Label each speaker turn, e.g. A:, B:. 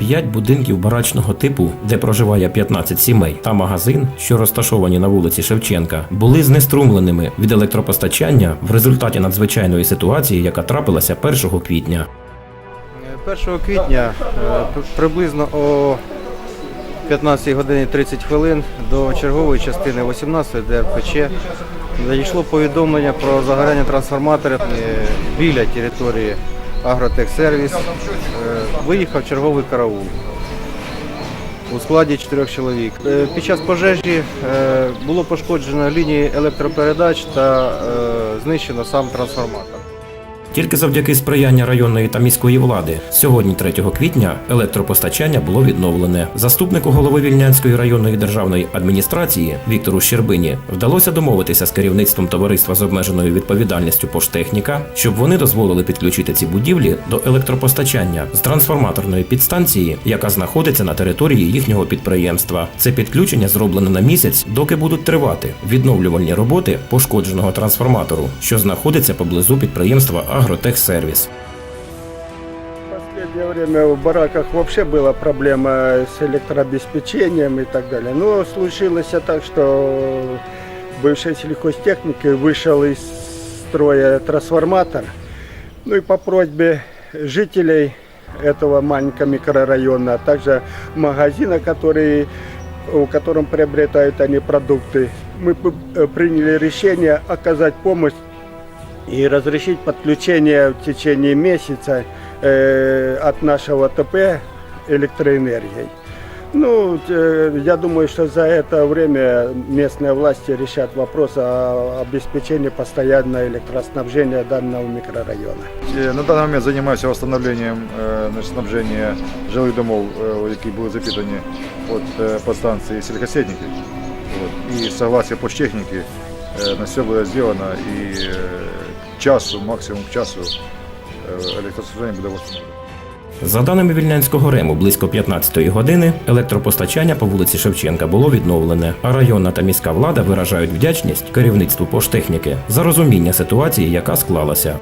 A: П'ять будинків барачного типу, де проживає 15 сімей, та магазин, що розташовані на вулиці Шевченка, були знеструмленими від електропостачання в результаті надзвичайної ситуації, яка трапилася 1 квітня.
B: 1 квітня е, приблизно о 15 годині 30 хвилин до чергової частини 18 ДРПЧ надійшло повідомлення про загоряння трансформатора е, біля території Агротехсервіс. Е, Виїхав черговий караул у складі чотирьох чоловік. Е, Під час пожежі е, було пошкоджено лінії електропередач та знищено сам трансформатор.
A: Тільки завдяки сприяння районної та міської влади сьогодні, 3 квітня, електропостачання було відновлене. Заступнику голови Вільнянської районної державної адміністрації Віктору Щербині вдалося домовитися з керівництвом товариства з обмеженою відповідальністю «Поштехніка», щоб вони дозволили підключити ці будівлі до електропостачання з трансформаторної підстанції, яка знаходиться на території їхнього підприємства. Це підключення зроблене на місяць, доки будуть тривати відновлювальні роботи пошкодженого трансформатору, що знаходиться поблизу підприємства Агротехсервіс.
C: В последнее время в бараках вообще была проблема с электрообеспечением и так далее. Но случилось так, что бывший сельхозтехник вышел из строя трансформатор. Ну и по просьбе жителей этого маленького микрорайона, а также магазина, который, у котором приобретают они продукты, мы п- э, приняли решение оказать помощь и разрешить подключение в течение месяца э, от нашего ТП электроэнергией. Ну, э, я думаю, что за это время местные власти решат вопрос о обеспечении постоянного электроснабжения данного микрорайона.
D: Е, На даний момент займаюся встановленням е, значить, снабження жилих домов, е, які були запитані від е, подстанції сільхозтехніки. От. І согласие поштехніки е, на все буде зроблено і е, часу, максимум часу е, електроснабження буде встановлено.
A: За даними Вільнянського рему, близько 15-ї години електропостачання по вулиці Шевченка було відновлене, а районна та міська влада виражають вдячність керівництву поштехніки за розуміння ситуації, яка склалася.